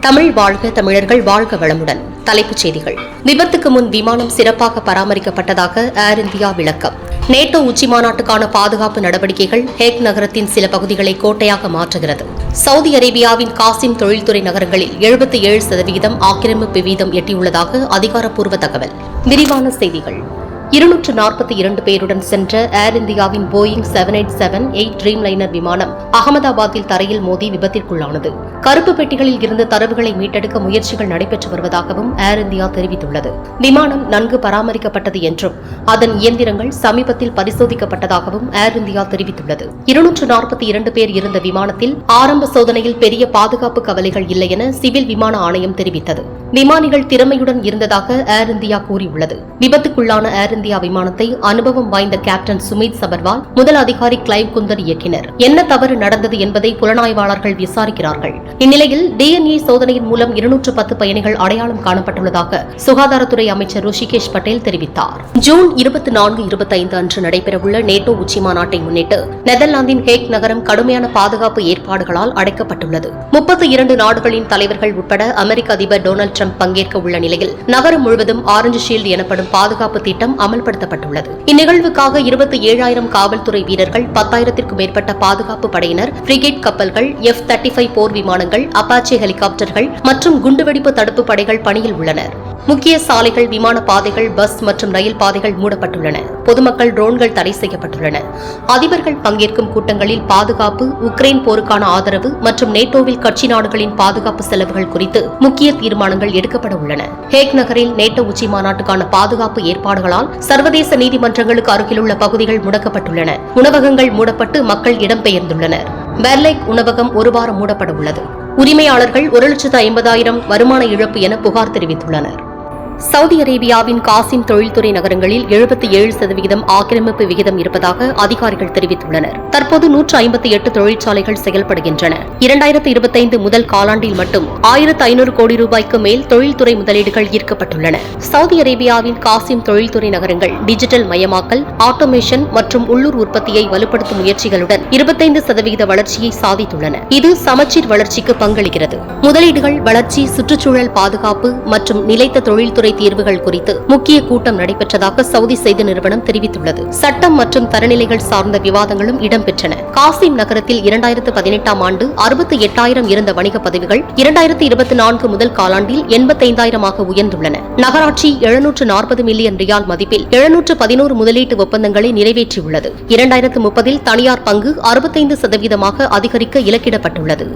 தமிழ் வாழ்க தமிழர்கள் வாழ்க வளமுடன். தலைப்புச் செய்திகள். விபத்துக்கு முன் விமானம் சிறப்பாக பராமரிக்கப்பட்டதாக ஏர் இந்தியா விளக்கம். நேட்டோ உச்சிமாநாட்டுக்கான பாதுகாப்பு நடவடிக்கைகள் ஹேக் நகரத்தின் சில பகுதிகளை கோட்டையாக மாற்றுகிறது. சவுதி அரேபியாவின் காசிம் தொழில்துறை நகரங்களில் எழுபத்தி ஏழு சதவீதம் ஆக்கிரமிப்பு வீதம் எட்டியுள்ளதாக அதிகாரப்பூர்வ தகவல். விரிவான செய்திகள். இருநூற்று நாற்பத்தி இரண்டு பேருடன் சென்ற ஏர் இந்தியாவின் Boeing seven eight seven eight dreamliner விமானம் அகமதாபாத்தில் தரையில் மோதி விபத்திற்குள்ளானது. கருப்பு பெட்டிகளில் இருந்து தரவுகளை மீட்டெடுக்க முயற்சிகள் நடைபெற்று வருவதாகவும் ஏர் இந்தியா தெரிவித்துள்ளது. விமானம் நன்கு பராமரிக்கப்பட்டது என்றும் அதன் இயந்திரங்கள் சமீபத்தில் பரிசோதிக்கப்பட்டதாகவும் ஏர் இந்தியா தெரிவித்துள்ளது. இருநூற்று நாற்பத்தி இரண்டு பேர் இருந்த விமானத்தில் ஆரம்ப சோதனையில் பெரிய பாதுகாப்பு கவலைகள் இல்லை என சிவில் விமான ஆணையம் தெரிவித்தது. விமானிகள் திறமையுடன் இருந்ததாக ஏர் இந்தியா கூறியுள்ளது. விபத்துக்குள்ளான ஏர் இந்தியா விமானத்தை அனுபவம் வாய்ந்த கேப்டன் சுமித் சபர்வால் முதல் அதிகாரி கிளைவ் குந்தர் இயக்கினர். என்ன தவறு நடந்தது என்பதை புலனாய்வாளர்கள் விசாரிக்கிறார்கள். இந்நிலையில் டிஎன்ஏ சோதனையின் மூலம் இருநூற்று பத்து பயணிகள் அடையாளம் காணப்பட்டுள்ளதாக சுகாதாரத்துறை அமைச்சர் ருஷிகேஷ் பட்டேல் தெரிவித்தார். ஜூன் இருபத்தி நான்கு இருபத்தைந்து அன்று நடைபெறவுள்ள நேட்டோ உச்சிமாநாட்டை முன்னிட்டு நெதர்லாந்தின் ஹேக் நகரம் கடுமையான பாதுகாப்பு ஏற்பாடுகளால் அடைக்கப்பட்டுள்ளது. முப்பத்தி இரண்டு நாடுகளின் தலைவர்கள் உட்பட அமெரிக்க அதிபர் டொனால்டு ட்ரம்ப் பங்கேற்க உள்ள நிலையில் நகரம் முழுவதும் ஆரஞ்சு ஷீல்டு எனப்படும் பாதுகாப்பு திட்டம் அமல்படுத்தப்பட்டுள்ளது. இந்நிகழ்வுக்காக இருபத்தி ஏழாயிரம் காவல்துறை வீரர்கள் பத்தாயிரத்திற்கும் மேற்பட்ட பாதுகாப்பு படையினர் பிரிகேட் கப்பல்கள் எஃப் தேர்ட்டி ஃபைவ் போர் விமானங்கள் அப்பாச்சி ஹெலிகாப்டர்கள் மற்றும் குண்டுவெடிப்பு தடுப்பு படைகள் பணியில் உள்ளனர். முக்கிய சாலைகள் விமான பாதைகள் பஸ் மற்றும் ரயில் பாதைகள் மூடப்பட்டுள்ளன. பொதுமக்கள் ட்ரோன்கள் தடை செய்யப்பட்டுள்ளன. அதிபர்கள் பங்கேற்கும் கூட்டங்களில் பாதுகாப்பு உக்ரைன் போருக்கான ஆதரவு மற்றும் நேட்டோவில் கட்சி நாடுகளின் பாதுகாப்பு செலவுகள் குறித்து முக்கிய தீர்மானங்கள் எடுக்கப்பட உள்ளன. ஹேக் நகரில் நேட்டோ உச்சி மாநாட்டுக்கான பாதுகாப்பு ஏற்பாடுகளால் சர்வதேச நீதிமன்றங்களுக்கு அருகிலுள்ள பகுதிகள் முடக்கப்பட்டுள்ளன. உணவகங்கள் மூடப்பட்டு மக்கள் இடம்பெயர்ந்துள்ளனர். பெர்லைக் உணவகம் ஒரு வாரம் மூடப்பட உள்ளது. உரிமையாளர்கள் ஒரு லட்சத்து ஐம்பதாயிரம் வருமான இழப்பு என புகார் தெரிவித்துள்ளனர். சவுதி அரேபியாவின் காசிம் தொழில்துறை நகரங்களில் எழுபத்தி ஏழு சதவீதம் ஆக்கிரமிப்பு விகிதம் இருப்பதாக அதிகாரிகள் தெரிவித்துள்ளனர். தற்போது நூற்று ஐம்பத்தி எட்டு தொழிற்சாலைகள் செயல்படுகின்றன. இரண்டாயிரத்து இருபத்தைந்து முதல் காலாண்டில் மட்டும் ஆயிரத்து ஐநூறு கோடி ரூபாய்க்கு மேல் தொழில்துறை முதலீடுகள் ஈர்க்கப்பட்டுள்ளன. சவுதி அரேபியாவின் காசிம் தொழில்துறை நகரங்கள் டிஜிட்டல் மயமாக்கல் ஆட்டோமேஷன் மற்றும் உள்ளூர் உற்பத்தியை வலுப்படுத்தும் முயற்சிகளுடன் இருபத்தைந்து சதவீத வளர்ச்சியை சாதித்துள்ளன. இது சமச்சீர் வளர்ச்சிக்கு பங்களிக்கிறது. முதலீடுகள் வளர்ச்சி சுற்றுச்சூழல் பாதுகாப்பு மற்றும் நிலைத்த தொழில்துறை தீர்வுகள் குறித்து முக்கிய கூட்டம் நடைபெற்றதாக சவுதி செய்தி நிறுவனம் தெரிவித்துள்ளது. சட்டம் மற்றும் தரநிலைகள் சார்ந்த விவாதங்களும் இடம்பெற்றன. காசிம் நகரத்தில் இரண்டாயிரத்து பதினெட்டாம் ஆண்டு அறுபத்தி எட்டாயிரம் இருந்த வணிக பதவிகள் இரண்டாயிரத்து இருபத்தி நான்கு முதல் காலாண்டில் எண்பத்தைந்தாயிரமாக உயர்ந்துள்ளன. நகராட்சி எழுநூற்று நாற்பது மில்லியன் ரியால் மதிப்பில் எழுநூற்று பதினோரு முதலீட்டு ஒப்பந்தங்களை நிறைவேற்றியுள்ளது. இரண்டாயிரத்து முப்பதில் தனியார் பங்கு அறுபத்தைந்து சதவீதமாக அதிகரிக்க இலக்கிடப்பட்டுள்ளது.